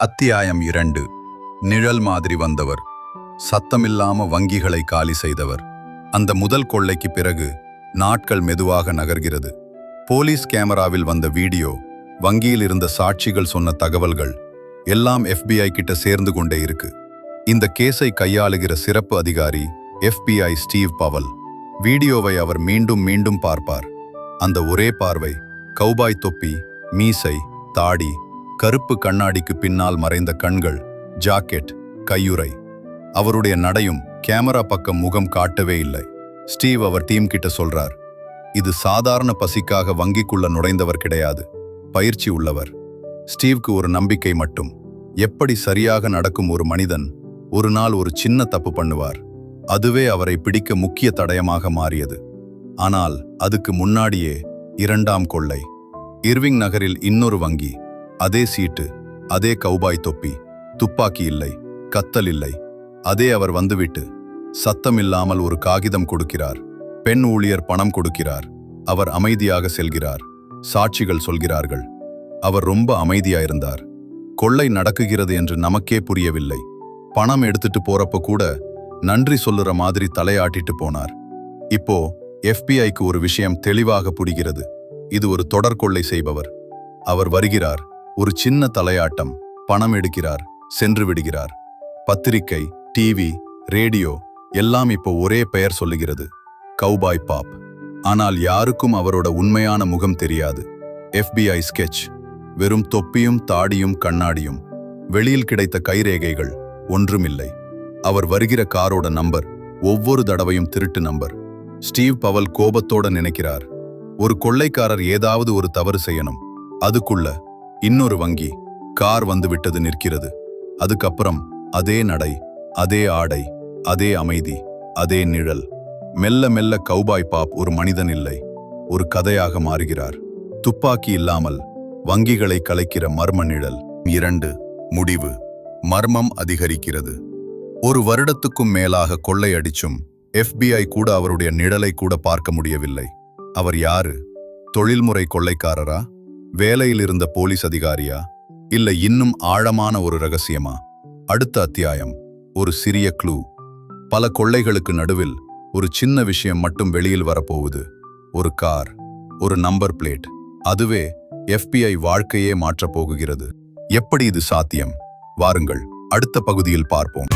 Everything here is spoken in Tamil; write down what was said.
அத்தியாயம் இரண்டு. நிழல் மாதிரி வந்தவர். சத்தமில்லாம வங்கிகளை காலி செய்தவர். அந்த முதல் கொள்ளைக்கு பிறகு நாட்கள் மெதுவாக நகர்கிறது. போலீஸ் கேமராவில் வந்த வீடியோ வங்கியில் இருந்த சாட்சிகள் சொன்ன தகவல்கள் எல்லாம் எஃபிஐ கிட்ட சேர்ந்து கொண்டே இருக்கு. இந்த கேஸை கையாளுகிற சிறப்பு அதிகாரி எஃபிஐ ஸ்டீவ் பவல். வீடியோவை அவர் மீண்டும் மீண்டும் பார்ப்பார். அந்த ஒரே பார்வை கௌபாய் தொப்பி மீசை தாடி கருப்பு கண்ணாடிக்கு பின்னால் மறைந்த கண்கள் ஜாக்கெட் கையுறை. அவருடைய நடையும் கேமரா பக்கம் முகம் காட்டவே இல்லை. ஸ்டீவ் அவர் டீம் கிட்ட சொல்றார் இது சாதாரண பசிக்காக வங்கிக்குள்ள நுழைந்தவர் கிடையாது. பயிற்சி உள்ளவர். ஸ்டீவ்க்கு ஒரு நம்பிக்கை மட்டும் எப்படி சரியாக நடக்கும் ஒரு மனிதன் ஒரு நாள் ஒரு சின்ன தப்பு பண்ணுவார். அதுவே அவரை பிடிக்க முக்கிய தடயமாக மாறியது. ஆனால் அதுக்கு முன்னாடியே இரண்டாம் கொள்ளை. இர்விங் நகரில் இன்னொரு வங்கி அதே சீட்டு அதே கௌபாய் தொப்பி துப்பாக்கி இல்லை கத்தல் இல்லை. அதே அவர் வந்துவிட்டு சத்தமில்லாமல் ஒரு காகிதம் கொடுக்கிறார். பெண் ஊழியர் பணம் கொடுக்கிறார். அவர் அமைதியாக செல்கிறார். சாட்சிகள் சொல்கிறார்கள். அவர் ரொம்ப அமைதியாயிருந்தார். கொள்ளை நடக்குகிறது என்று நமக்கே புரியவில்லை. பணம் எடுத்துட்டு போறப்ப கூட நன்றி சொல்லுற மாதிரி தலையாட்டிட்டு போனார். இப்போ எஃபிஐக்கு ஒரு விஷயம் தெளிவாக புரிகிறது. இது ஒரு தொடர்கொள்ளை செய்பவர். அவர் வருகிறார். ஒரு சின்ன தலையாட்டம் பணம் எடுக்கிறார் சென்று விடுகிறார். பத்திரிக்கை டிவி ரேடியோ எல்லாம் இப்போ ஒரே பெயர் சொல்லுகிறது. Cowboy Bob. ஆனால் யாருக்கும் அவரோட உண்மையான முகம் தெரியாது. எஃபிஐ ஸ்கெட்ச் வெறும் தொப்பியும் தாடியும் கண்ணாடியும். வெளியில் கிடைத்த கைரேகைகள் ஒன்றுமில்லை. அவர் வருகிற காரோட நம்பர் ஒவ்வொரு தடவையும் திருட்டு நம்பர். ஸ்டீவ் பவல் கோபத்தோட நினைக்கிறார். ஒரு கொள்ளைக்காரர் ஏதாவது ஒரு தவறு செய்யணும். அதுக்குள்ள இன்னொரு வங்கி கார் வந்துவிட்டது நிற்கிறது. அதுக்கப்புறம் அதே நடை அதே ஆடை அதே அமைதி அதே நிழல். மெல்ல மெல்ல கௌபாய் பாப் ஒரு மனிதன் இல்லை ஒரு கதையாக மாறுகிறார். துப்பாக்கி இல்லாமல் வங்கிகளை கலைக்கிற மர்ம நிழல். இரண்டு முடிவு. மர்மம் அதிகரிக்கிறது. ஒரு வருடத்துக்கும் மேலாக கொள்ளையடிச்சும் எஃபிஐ கூட அவருடைய நிழலை கூட பார்க்க முடியவில்லை. அவர் யாரு? தொழில்முறை கொள்ளைக்காரரா? வேலையில் இருந்த போலீஸ் அதிகாரியா? இல்ல இன்னும் ஆழமான ஒரு ரகசியமா? அடுத்த அத்தியாயம். ஒரு சிறிய க்ளூ. பல கொள்ளைகளுக்கு நடுவில் ஒரு சின்ன விஷயம் மட்டும் வெளியில் வரப்போகுது. ஒரு கார். ஒரு நம்பர் பிளேட். அதுவே எஃபிஐ வாழ்க்கையே மாற்றப் போகுகிறது. எப்படி இது சாத்தியம்? வாருங்கள். அடுத்த பகுதியில் பார்ப்போம்.